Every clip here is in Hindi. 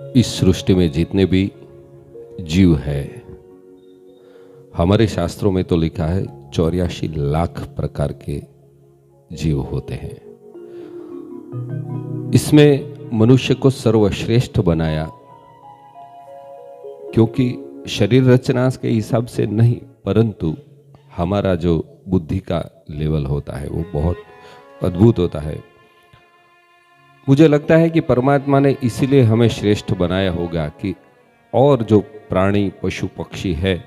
इस सृष्टि में जितने भी जीव है, हमारे शास्त्रों में तो लिखा है चौरासी लाख प्रकार के जीव होते हैं। इसमें मनुष्य को सर्वश्रेष्ठ बनाया, क्योंकि शरीर रचना के हिसाब से नहीं, परंतु हमारा जो बुद्धि का लेवल होता है, वो बहुत अद्भुत होता है। मुझे लगता है कि परमात्मा ने इसीलिए हमें श्रेष्ठ बनाया होगा कि और जो प्राणी, पशु, पक्षी है,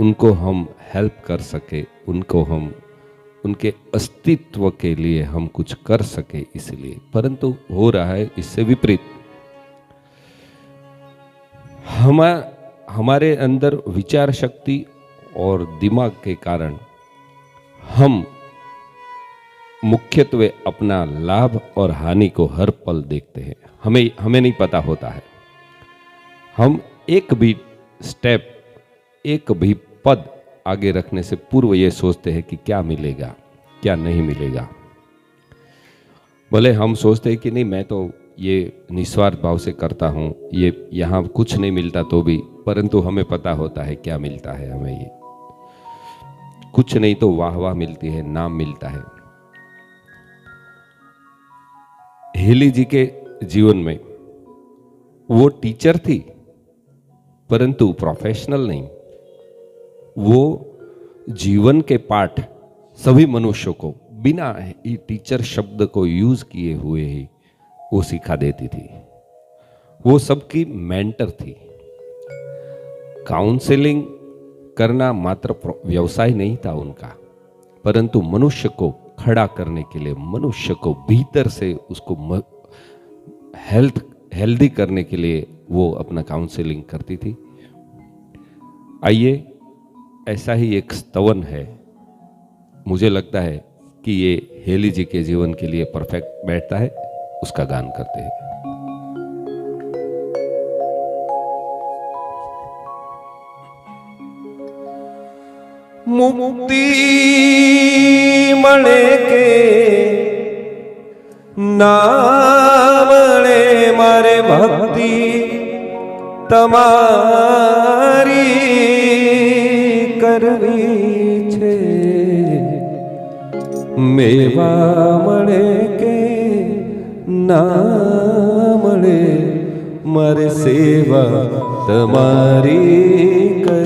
उनको हम हेल्प कर सके, उनको हम, उनके अस्तित्व के लिए हम कुछ कर सके इसलिए। परंतु हो रहा है इससे विपरीत। हम, हमारे अंदर विचार शक्ति और दिमाग के कारण हम मुख्यत्वे अपना लाभ और हानि को हर पल देखते हैं। हमें हमें नहीं पता होता है। हम एक भी स्टेप एक भी पद आगे रखने से पूर्व ये सोचते हैं कि क्या मिलेगा, क्या नहीं मिलेगा। भले हम सोचते हैं कि नहीं, मैं तो ये निस्वार्थ भाव से करता हूँ, ये यहाँ कुछ नहीं मिलता तो भी, परंतु हमें पता होता है क्या मिलता है हमें ये। कुछ नहीं तो वाह वाह मिलती है, नाम मिलता है। हेली जी के जीवन में, वो टीचर थी, परंतु प्रोफेशनल नहीं। वो जीवन के पाठ सभी मनुष्यों को बिना टीचर शब्द को यूज़ किए हुए ही वो सिखा देती थी। वो सबकी मेंटर थी। काउंसलिंग करना मात्र व्यवसाय नहीं था उनका, परंतु मनुष्य को खड़ा करने के लिए, मनुष्य को भीतर से उसको हेल्थ हेल्दी करने के लिए वो अपना काउंसलिंग करती थी। आइए, ऐसा ही एक स्तवन है। मुझे लगता है कि ये हेली जी के जीवन के लिए परफेक्ट बैठता है, उसका गान करते हैं। मुक्ति મળે કે ના મળે મારે ભક્તિ તમારી કરવી છે. મેવા મળે કે ના મળે, મારે સેવા તમારી કર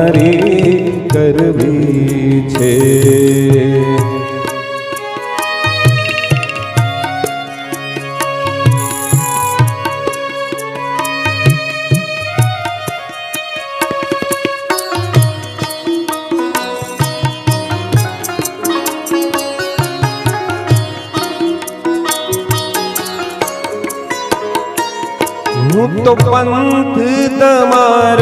थे तो पंथ तमार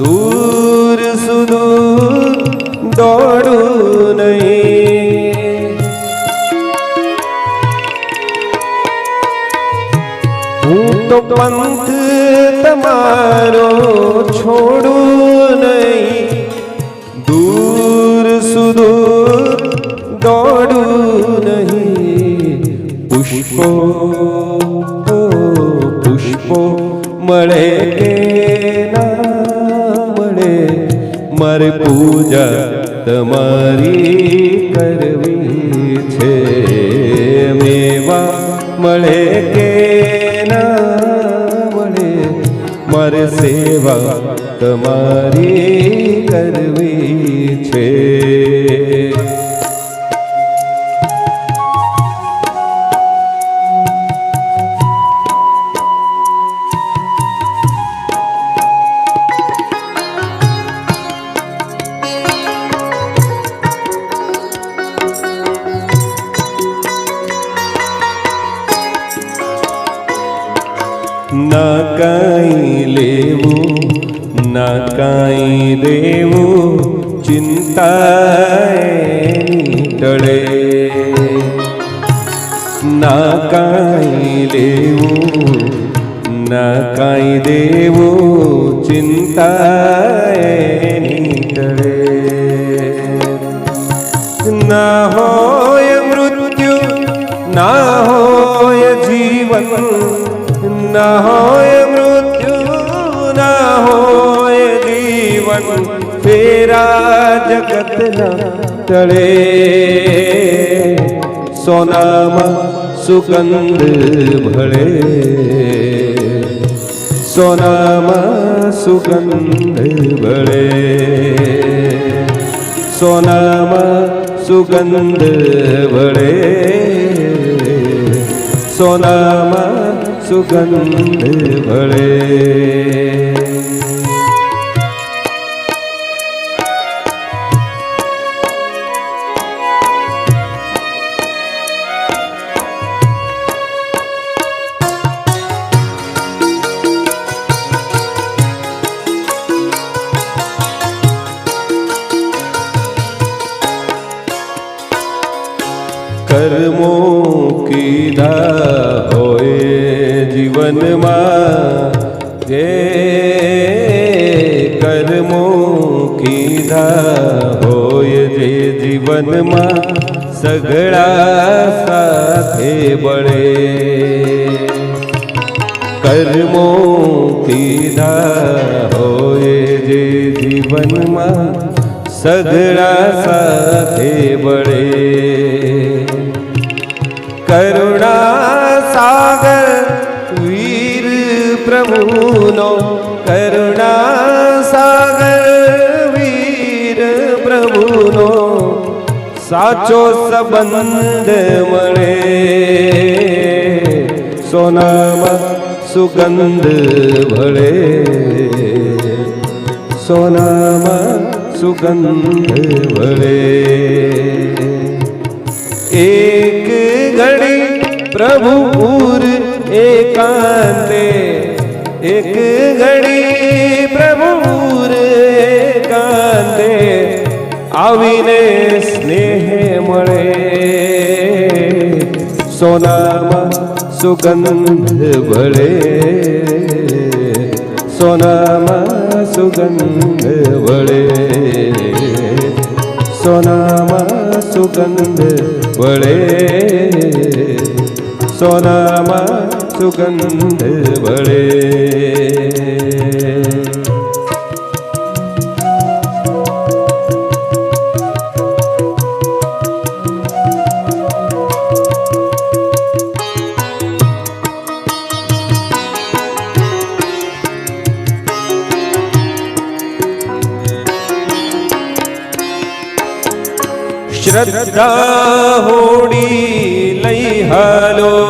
દૂર સુદૂર દોડું નહીં હું તો પંથ તમારો છોડું નહીં દૂર સુદૂર દોડું નહીં પુષ્પો પુષ્પો મળે કે પૂજા તમારી કરવી છે. મેવા મળે કે ના મળે મારે સેવા તમારી કરવી છે. ચિંતા એની ટળે ના કાંઈ લેવું ના કાંઈ દેવું ચિંતા એની ટળે ના હોય મૃત્યુ ના હોય જીવન ના હોય મૃત્યુ ના હોય જીવન फेरा जगत न टले। सोनाम सुगंध भरे। सोनाम सुगंध भरे। सोनाम सुगंध भरे। सोनाम सुगंध भरे। જીવનમાં જે કર્મો કીધા હોય જે જીવનમાં સગળા સાથે બળે કર્મો કીધા હોય જે જીવનમાં સગળા સાથે બળે કરુણા પ્રભુનો કરુણા સાગર વીર પ્રભુનો સાચો સંબંધ મળે સોનામાં સુગંધ ભળે સોનામાં સુગંધ ભળે એક ઘડી પ્રભુ પૂર એકાંતે એક ઘડી પ્રભુ પૂર એકાંતે આવીને સ્નેહ મળે સોનામાં સુગંધ ભળે સોનામાં સુગંધ ભળે સોનામાં સુગંધ વળે સોનામાં સુગંધ વળે શ્રદ્ધા હોડી લઈ હાલો ભાઈ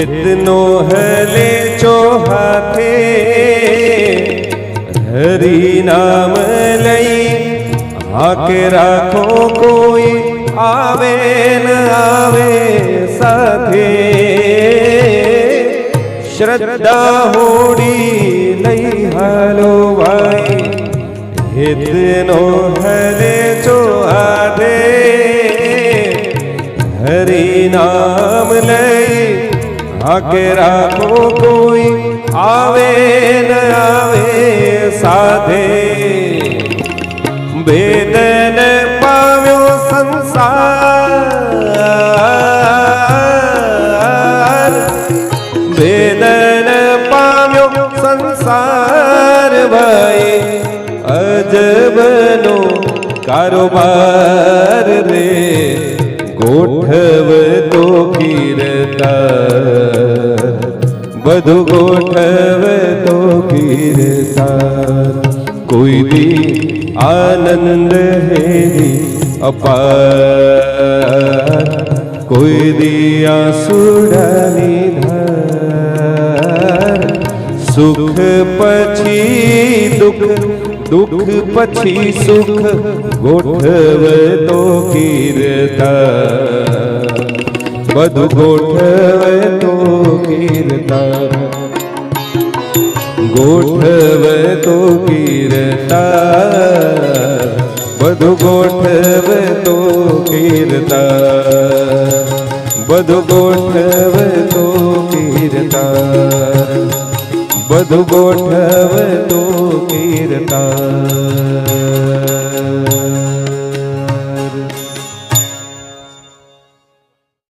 इतनो हले चो हरि नाम लई, आके राखो कोई आवे न आवे साथे। श्रद्धा होड़ी अकेरा को कोई, आवे न आवे साधे। भेदन पाव्यो संसार भेदन पाव्यो संसार भाई। अजबनो कारोबार रे, गोठव तो कीरता બધું ગોઠવ તો કીર્તા કોઈ દી આનંદ હેરી અપાર કોઈ દી આસુડાની ધાર સુખ પછી દુઃખ દુઃખ પછી સુખ ગોઠવ તો કીર્તા બધું ગોઠવ તો કીર્તા ગોઠવતો કીર્તા બધું ગોઠવતો કીર્તા બધું ગોઠવતો કીર્તા બધું ગોઠવતો કીર્તા